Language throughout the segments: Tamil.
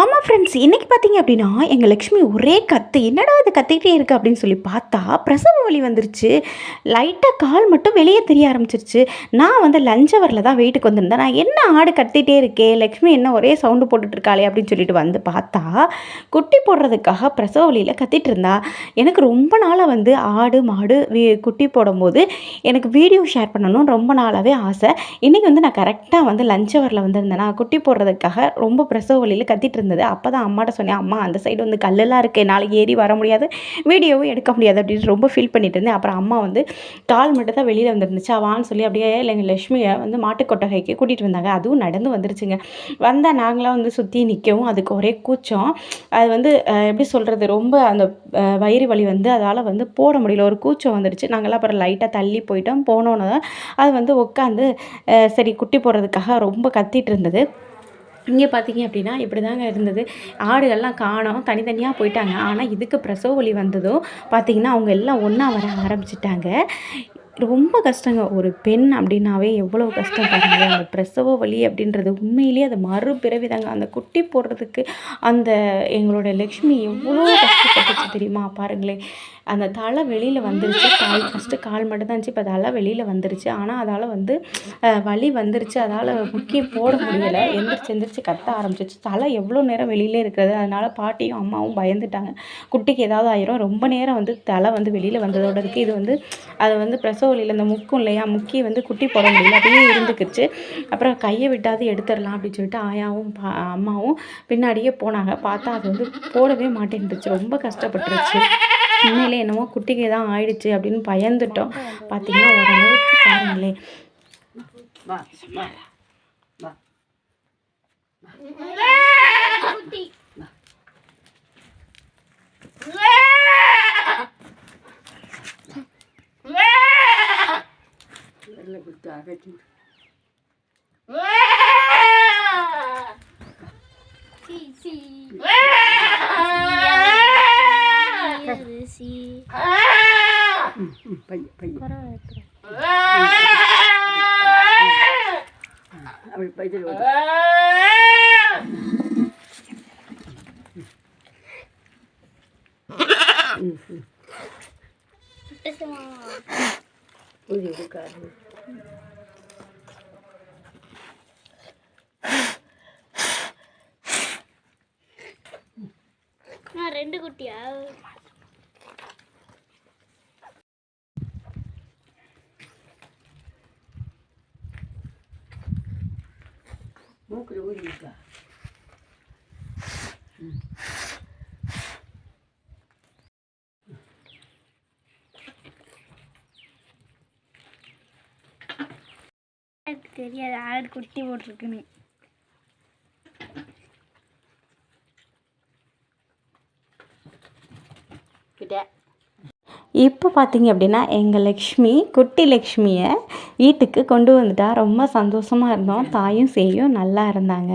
ஆமாம் ஃப்ரெண்ட்ஸ் இன்றைக்கி பார்த்தீங்க அப்படின்னா எங்கள் லக்ஷ்மி ஒரே கத்து என்னடா இது கத்திக்கிட்டே இருக்குது அப்படின்னு சொல்லி பார்த்தா பிரசவ வலி வந்துருச்சு. லைட்டாக கால் மட்டும் வெளியே தெரிய ஆரம்பிச்சிருச்சு. நான் வந்து லஞ்ச் ஹவரில் தான் வீட்டுக்கு வந்திருந்தேன். நான் என்ன ஆடு கத்திட்டே இருக்கே லக்ஷ்மி என்ன ஒரே சவுண்டு போட்டுட்ருக்காளே அப்படின்னு சொல்லிட்டு வந்து பார்த்தா குட்டி போடுறதுக்காக பிரசவ வலியில் கத்திட்டு இருந்தா. எனக்கு ரொம்ப நாளாக வந்து ஆடு மாடு வீ குட்டி போடும்போது எனக்கு வீடியோ ஷேர் பண்ணணும்னு ரொம்ப நாளாகவே ஆசை. இன்றைக்கி வந்து நான் கரெக்டாக வந்து லஞ்ச் ஹவரில் வந்திருந்தேன் நான் குட்டி போடுறதுக்காக ரொம்ப பிரசவ வலியில் கத்திட்டு இருந்தது. அப்போ தான் அம்மாட்ட சொன்னேன் அம்மா அந்த சைடு வந்து கல்லெல்லாம் இருக்குது என்னால் ஏறி வர முடியாது வீடியோவும் எடுக்க முடியாது அப்படின்னு ரொம்ப ஃபீல் பண்ணிட்டு இருந்தேன். அப்புறம் அம்மா வந்து கால் மட்டும் தான் வெளியில் வந்துருந்துச்சு அவான்னு சொல்லி அப்படியே எங்கள் லட்சுமியை வந்து மாட்டுக்கொட்டகைக்கு கூட்டிகிட்டு வந்தாங்க. அதுவும் நடந்து வந்துருச்சுங்க. வந்தால் நாங்களாம் வந்து சுற்றி நிற்கவும் அதுக்கு ஒரே கூச்சம். அது வந்து எப்படி சொல்கிறது ரொம்ப அந்த வயிறு வலி வந்து அதால் வந்து போட முடியல. ஒரு கூச்சம் வந்துடுச்சு நாங்களாம் அப்புறம் லைட்டாக தள்ளி போயிட்டோம். போனோன்னு தான் அது வந்து உட்காந்து சரி குட்டி போடுறதுக்காக ரொம்ப கத்திட்டு இருந்தது. இங்கே பார்த்தீங்க அப்படின்னா இப்படி தாங்க இருந்தது. ஆடுகள்லாம் காணோம் தனித்தனியாக போயிட்டாங்க. ஆனால் இதுக்கு பிரசவ வலி வந்ததும் பார்த்திங்கன்னா அவங்க எல்லாம் ஒன்றா வர ஆரம்பிச்சிட்டாங்க. ரொம்ப கஷ்டங்க. ஒரு பெண் அப்படின்னாவே எவ்வளோ கஷ்டம் பாருங்க அந்த பிரசவ வலி அப்படின்றது உண்மையிலேயே அது மறுபிறவி தாங்க அந்த குட்டி போடுறதுக்கு அந்த எங்களோட லக்ஷ்மி எவ்வளோ கஷ்டப்பட்டுச்சு தெரியுமா? பாருங்களேன். அந்த தலை வெளியில் வந்துருச்சு. கால் ஃபஸ்ட்டு கால் மட்டும் தான் இருந்துச்சு. இப்போ தலை வெளியில் வந்துருச்சு. ஆனால் அதால் வந்து வலி வந்துருச்சு. அதால் முக்கியம் போட முடியலை. எந்திரிச்சு எந்திரிச்சு கத்த ஆரம்பிச்சிச்சு தலை எவ்வளோ நேரம் வெளியிலே இருக்கிறது? அதனால் பாட்டியும் அம்மாவும் பயந்துட்டாங்க. குட்டிக்கு ஏதாவது ஆயிரும். ரொம்ப நேரம் வந்து தலை வந்து வெளியில் வந்ததோட இருக்குது இது வந்து அது வந்து பிரசவ வழியில் இந்த முக்கும் இல்லையா முக்கி வந்து குட்டி போட முடியல. அப்படியே இருந்துக்குச்சு. அப்புறம் கையை விட்டாது எடுத்துடலாம் அப்படின்னு சொல்லிட்டு ஆயாவும் பா அம்மாவும் பின்னாடியே போனாங்க. பார்த்தா அது வந்து போடவே மாட்டேன்ருச்சு ரொம்ப கஷ்டப்பட்டுருச்சு. உண்மையிலே என்னமோ குட்டிக்கு தான் ஆயிடுச்சு அப்படின்னு பயந்துட்டோம். பார்த்தீங்கன்னா ஓரளவுக்கு பாருங்களேன். அகற்றி பையன் பையன் அப்படி பையன் புதிய உட்காரு ரெண்டு குட்டியா? மூக்கில் ஊதி இருக்கா தெரியாது ஆடு குட்டி போட்டிருக்குன்னு. கிட்ட. இப்போ பார்த்தீங்க அப்படின்னா எங்கள் லக்ஷ்மி குட்டி லக்ஷ்மியை வீட்டுக்கு கொண்டு வந்துட்டா. ரொம்ப சந்தோஷமாக இருந்தோம். தாயும் சேயும் நல்லா இருந்தாங்க.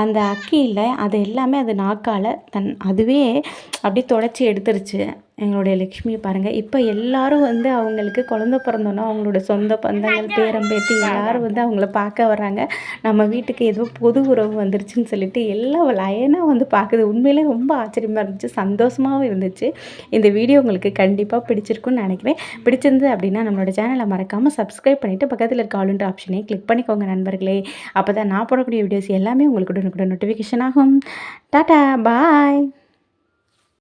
அந்த அக்கியில் அது எல்லாமே அது நாக்கால் தன் அதுவே அப்படியே தொடச்சி எடுத்துருச்சு. எங்களுடைய லக்ஷ்மியை பாருங்கள் இப்போ எல்லாரும் வந்து அவங்களுக்கு குழந்த பிறந்தோன்னா அவங்களோட சொந்த பந்தங்கள் பேரம்பேத்தி எல்லாரும் வந்து அவங்கள பார்க்க வர்றாங்க. நம்ம வீட்டுக்கு ஏதோ பொது உறவு வந்துருச்சுன்னு சொல்லிட்டு எல்லாம் லயனாக வந்து பார்க்குது. உண்மையிலே ரொம்ப ஆச்சரியமாக இருந்துச்சு சந்தோஷமாகவும் இருந்துச்சு. இந்த வீடியோ உங்களுக்கு கண்டிப்பாக பிடிச்சிருக்குன்னு நினைக்கிறேன். பிடிச்சிருந்து அப்படின்னா நம்மளோட சேனலை மறக்காமல் சப்ஸ்கிரைப் பண்ணிவிட்டு பக்கத்தில் இருக்க ஆளுன்ற ஆப்ஷனே கிளிக் பண்ணிக்கோங்க நண்பர்களே. அப்போ தான் நான் போடக்கூடிய வீடியோஸ் எல்லாமே உங்களுக்கு உடனுக்குடன் நோட்டிஃபிகேஷன் ஆகும். டாட்டா பாய்